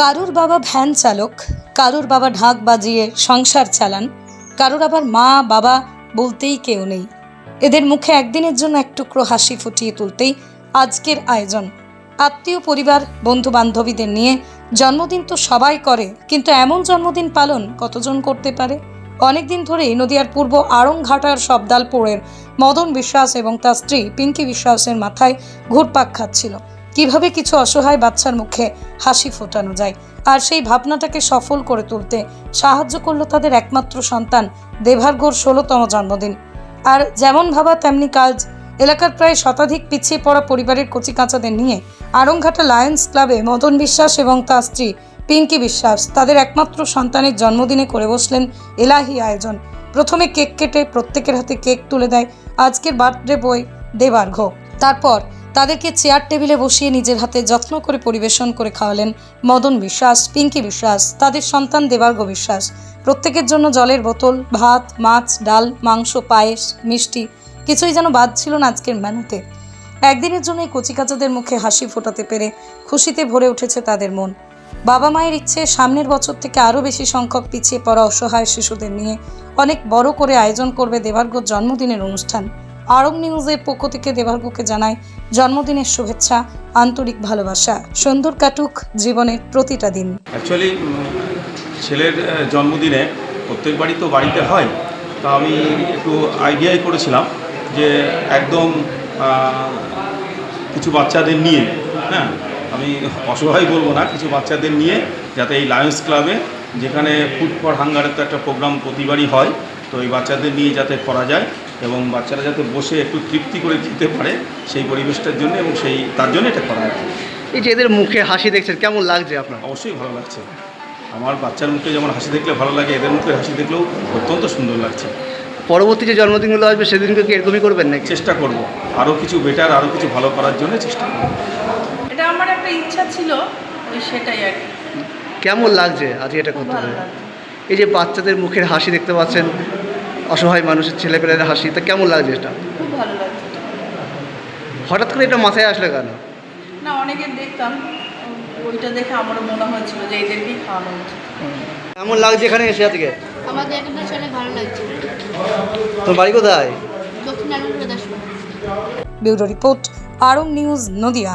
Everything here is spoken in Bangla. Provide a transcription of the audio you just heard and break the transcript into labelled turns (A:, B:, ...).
A: কারুর বাবা ভ্যান চালক, কারুর বাবা ঢাক বাজিয়ে সংসার চালান, কারুর আবার মা, বাবা বলতেই কেউ নেই। এদের মুখে একদিনের জন্য এক টুকরো হাসি ফুটিয়ে তুলতেই আজকের আয়োজন। আত্মীয় পরিবার বন্ধু বান্ধবীদের নিয়ে জন্মদিন তো সবাই করে, কিন্তু এমন জন্মদিন পালন কতজন করতে পারে? অনেকদিন ধরেই নদিয়ার পূর্ব আড়ংঘাটার সবদালপুরের মদন বিশ্বাস এবং তার স্ত্রী পিঙ্কি বিশ্বাসের মাথায় ঘুরপাক খাচ্ছিল। কীভাবে কিছু অসহায় বাচ্চার মুখে হাসি ফোটানো যায় আর সেই ভাবনাটাকে সফল করে তুলতে সাহায্য করল তাদের একমাত্র সন্তান দেভার্গর ষোলোতম জন্মদিন। আর যেমন ভাবা, তেমনি কাজ এলাকার প্রায় শতাধিক পিছিয়ে পড়া পরিবারের কচিকাঁচাদের নিয়ে আড়ংঘাটা লায়ন্স ক্লাবে মদন বিশ্বাস এবং তার স্ত্রী পিঙ্কি বিশ্বাস তাদের একমাত্র সন্তানের জন্মদিনে করে বসলেন এলাহি আয়োজন। প্রথমে কেক কেটে প্রত্যেকের হাতে কেক তুলে দেয় আজকের বার্থডে বই দেবার্ঘ তারপর তাদেরকে চেয়ার টেবিলে বসিয়ে নিজের হাতে যত্ন করে পরিবেশন করে খাওয়ালেন মদন বিশ্বাস, পিঙ্কি বিশ্বাস, তাদের সন্তান দেবার্ঘ বিশ্বাস। প্রত্যেকের জন্য জলের বোতল, ভাত, মাছ, ডাল, মাংস, পায়েস, মিষ্টি, কিছুই যেন বাদ ছিল না আজকের মেনুতে। একদিনের জন্য এই কচিকাচাদের মুখে হাসি ফোটাতে পেরে খুশিতে ভরে উঠেছে তাদের মন। বাবা মায়ের ইচ্ছে সামনের বছর থেকে আরও বেশি সংখ্যক পিছিয়ে পড়া অসহায় শিশুদের নিয়ে অনেক বড় করে আয়োজন করবে দেবার্গর জন্মদিনের অনুষ্ঠান। আরং নিউজের পক্ষ থেকে দেবার্গকে জানায় জন্মদিনের শুভেচ্ছা, আন্তরিক ভালোবাসা। সুন্দর কাটুক জীবনের প্রতিটা দিন।
B: অ্যাকচুয়ালি ছেলের জন্মদিনে প্রত্যেক বাড়ি তো বাড়িতে হয়। তা আমি একটু আইডিয়াই করেছিলাম যে একদম কিছু বাচ্চাদের নিয়ে হ্যাঁ আমি অসহায় বলব না, কিছু বাচ্চাদের নিয়ে যাতে এই লায়ন্স ক্লাবে যেখানে ফুড ফর হাঙ্গারের তো একটা প্রোগ্রাম প্রতিবারই হয়, তো এই বাচ্চাদের নিয়ে যাতে করা যায়। এবং বাচ্চারা যাতে বসে একটু তৃপ্তি করে খেতে পারে সেই পরিবেশটার জন্য এবং সেই তার জন্য এটা করা হয়
C: এই যে এদের মুখে হাসি দেখছেন কেমন লাগছে আপনার?
B: অবশ্যই ভালো লাগছে। আমার বাচ্চার মুখে যেমন হাসি দেখলে ভালো লাগে এদের মুখে হাসি দেখলেও অত্যন্ত সুন্দর লাগছে।
C: পরবর্তী যে জন্মদিনগুলো আসবে সেদিনকে কি এরকমই করবেন নাকি?
B: চেষ্টা করব। আরও কিছু বেটার আরও কিছু ভালো করার জন্য চেষ্টা করব।
D: এটা আমার একটা ইচ্ছা ছিল ওই সেটাই আর
C: কেমন লাগছে আজকে এটা করতে হবে এই যে বাচ্চাদের মুখের হাসি দেখতে পাচ্ছেন অসহায় মানুষের ছেলেপেলের হাসি তা কেমন লাগছে এটা?
D: খুব ভালো লাগছে।
C: হঠাৎ করে এটা মাথায় আসলে কেন?
D: না অনেকে দেখতাম ওইটা দেখে আমারও মনে হয়েছিল যে এদেরকেই খাওয়ানো উচিত।
C: কেমন লাগছে এখানে এসে আজকে?
E: আমাদের এখানে ভালো লাগছে।
C: তোর বাড়ি কোথায়?
E: দক্ষিণ Ananda Das
A: bureau report Aarong news Nadia.